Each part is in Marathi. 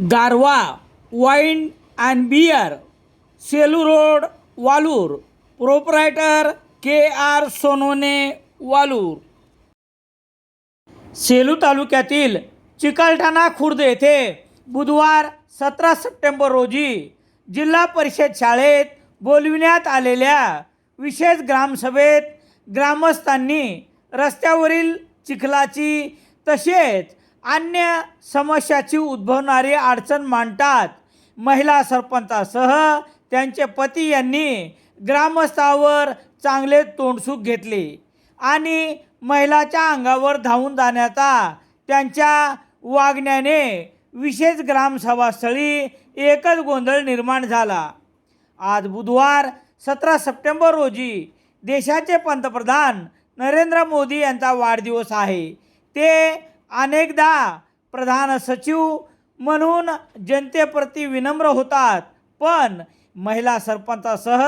Garva wine and beer Selu road Walur. Proprietor K R Sonone Walur. Selu तालुक्यातील चिकलठाणा खुर्द येथे बुधवार सतरा सप्टेंबर रोजी जिल्हा परिषद शाळेत बोलविण्यात आलेल्या विशेष ग्रामसभेत ग्रामस्थांनी रस्त्यावरील चिखलाची तसेच अन्य समस्याची उद्भवणारी अडचण मांडतात. महिला सरपंचासह त्यांचे पती यांनी ग्रामस्थावर चांगले तोंडसूक घेतले आणि महिलाच्या अंगावर धावून जाण्याचा त्यांच्या वागण्याने विशेष ग्रामसभास्थळी एकच गोंधळ निर्माण झाला. आज बुधवार सतरा सप्टेंबर रोजी देशाचे पंतप्रधान नरेंद्र मोदी यांचा वाढदिवस आहे. ते अनेकदा प्रधान सचिव म्हणून जनतेप्रती विनम्र होतात पण महिला सरपंचासह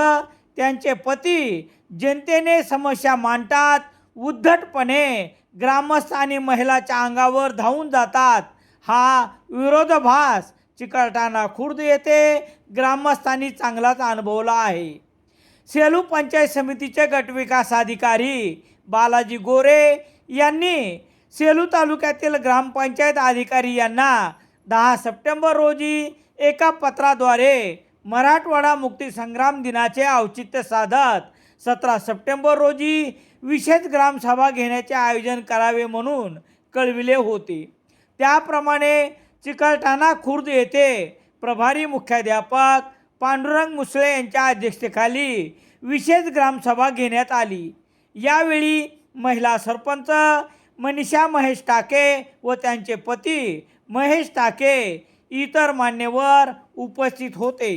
त्यांचे पती जनतेने समस्या मांडतात उद्धटपणे ग्रामस्थ आणि महिलाच्या अंगावर धावून जातात. हा विरोधाभास चिकलठाणा खुर्द येथे ग्रामस्थांनी चांगलाच अनुभवला आहे. सेलू पंचायत समितीचे गटविकास अधिकारी बालाजी गोरे यांनी सेलू तालुक्यातील ग्रामपंचायत अधिकारी यांना दहा सप्टेंबर रोजी एका पत्राद्वारे मराठवाडा मुक्तीसंग्राम दिनाचे औचित्य साधत सतरा सप्टेंबर रोजी विशेष ग्रामसभा घेण्याचे आयोजन करावे म्हणून कळविले होते. त्याप्रमाणे चिकलठाणा खुर्द येथे प्रभारी मुख्याध्यापक पांडुरंग मुसळे यांच्या अध्यक्षतेखाली विशेष ग्रामसभा घेण्यात आली. यावेळी महिला सरपंच मनीषा महेश टाके व त्यांचे पती महेश टाके इतर मान्यवर उपस्थित होते.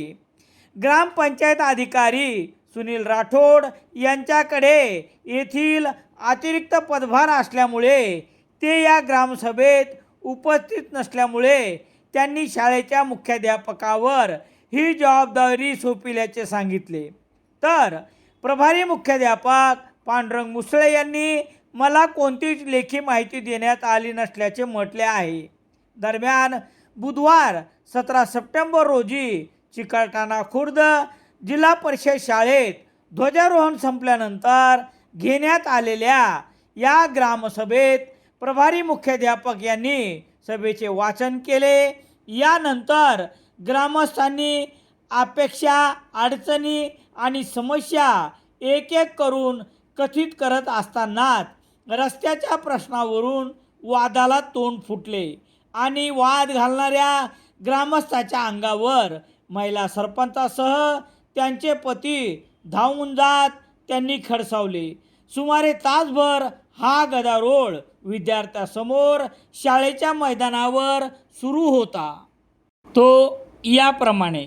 ग्रामपंचायत अधिकारी सुनील राठोड यांच्याकडे येथील अतिरिक्त पदभार असल्यामुळे ते या ग्रामसभेत उपस्थित नसल्यामुळे त्यांनी शाळेच्या मुख्याध्यापकावर ही जबाबदारी सोपविल्याचे सांगितले. तर प्रभारी मुख्याध्यापक पांडुरंग मुसळे यांनी मला कोणतीच लेखी माहिती देण्यात आली नसल्याचे म्हटले आहे. दरम्यान बुधवार सतरा सप्टेंबर रोजी चिकलठाणा खुर्द जिल्हा परिषद शाळेत ध्वजारोहण संपल्यानंतर घेण्यात आलेल्या या ग्रामसभेत प्रभारी मुख्याध्यापक यांनी सभेचे वाचन केले. यानंतर ग्रामस्थांनी अपेक्षा अडचणी आणि समस्या एक एक करून कथित करत असतानाच रस्त्याच्या प्रश्नावरून वादाला तोंड फुटले आणि वाद घालणाऱ्या ग्रामस्थाच्या अंगावर महिला सरपंचासह त्यांचे पती धावून जात त्यांनी खडसावले. सुमारे तासभर हा गदारोळ विद्यार्थ्यासमोर शाळेच्या मैदानावर सुरू होता. तो याप्रमाणे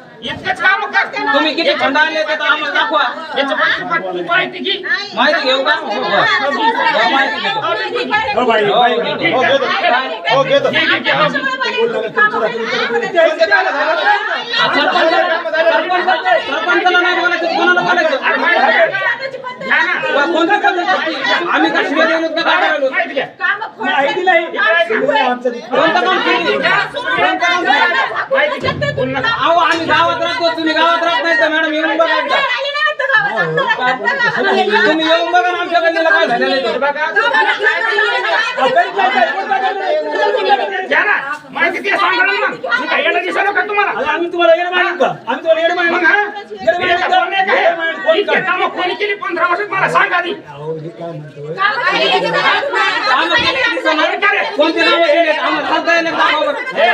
इतकंच काम करते ना तुम्ही किती फंड आणले ते तर आम्हाला दाखवा. माहिती घे. माहिती घेऊ का? हो, हो. हो, माहिती घेतो. हो, घेतो. सरपंच- सरपंचाला नाही बोलायचं कोणाला बोलायचं? आम्ही काश्मीर येऊन का काय करायलो? माहिती घ्या. माहिती नाही अहो आम्ही गावात राहतो तुम्ही गावात राहत नाही तर मॅडम येऊन बघा एकदा. तुम्ही येऊन बघा ना आमच्या गल्लीला काय झालेलं आहे ते. घ्या ना. माहिती सांगा ना मग. मी का तुम्हाला आम्ही तुम्हाला येणं मागितलं आम्ही तुम्हाला येणं मागित हा? इतके कामं कोणी केली पंधरा वर्षात मला सांगा आधी. आम्हाला कोणते नाव केले आम्हाला नाही बाबा. ए, ए,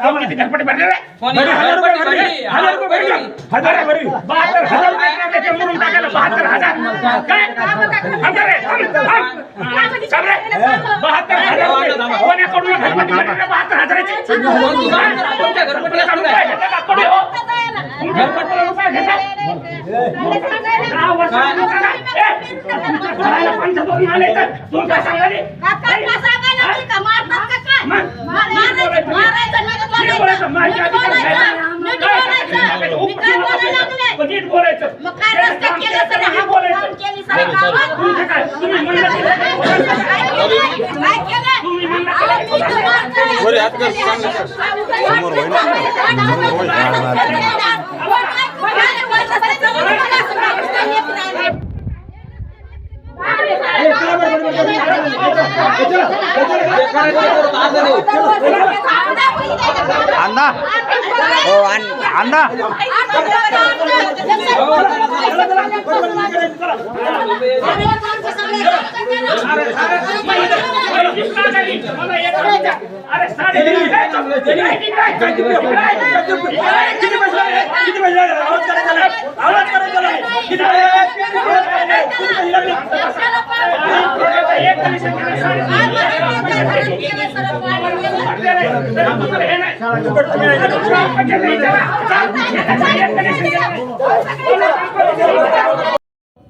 अहो, किती भरलेलं आहे? कोणी बरं, हजार रुपये भरले. भरली. हजार रुपये भरले. हजार भरले. बहात्तर हजार रुपये टाकले ते म्हणून टाकायला बहात्तर हजार काय थांब रे, थांब, थांब. थांब रे. बहात्तर हजार रुपये. कोणाकडून घरपट्टी भरलेलं बहात्तर हजाराची? कोण तू काय करा? तुमच्या घरपट्टी असतं तुमच्या काय? कोणी हो? तुमच्या घरपट्टीला रुपये घेता? दहा वर्षाला रुपये नाही. ए, तुमच्या घराला पंचावन्न आले तर तुम्ही काय सांगाले? नीट बोलायचं मग काय रस्ते केले सगळे हा बोलायचं केली सगळे गावात तुमचं काय तुम्ही म्हणलं काय केलं? तुम्ही म्हणलं मी तर मारतोय. बरं, हात कर, चांगलं कर. समोर ना? समोर? काय बोला, बोला. ए, चला बरं, बरं, बरं, बरं. ए, चला, ए, चला. అన్నా ఓ అన్నా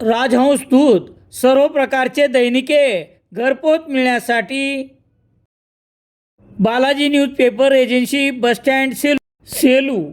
राजहंस दूत सर्व प्रकारचे दैनिके घरपोच मिळण्यासाठी Balaji newspaper agency bus stand sale Selu.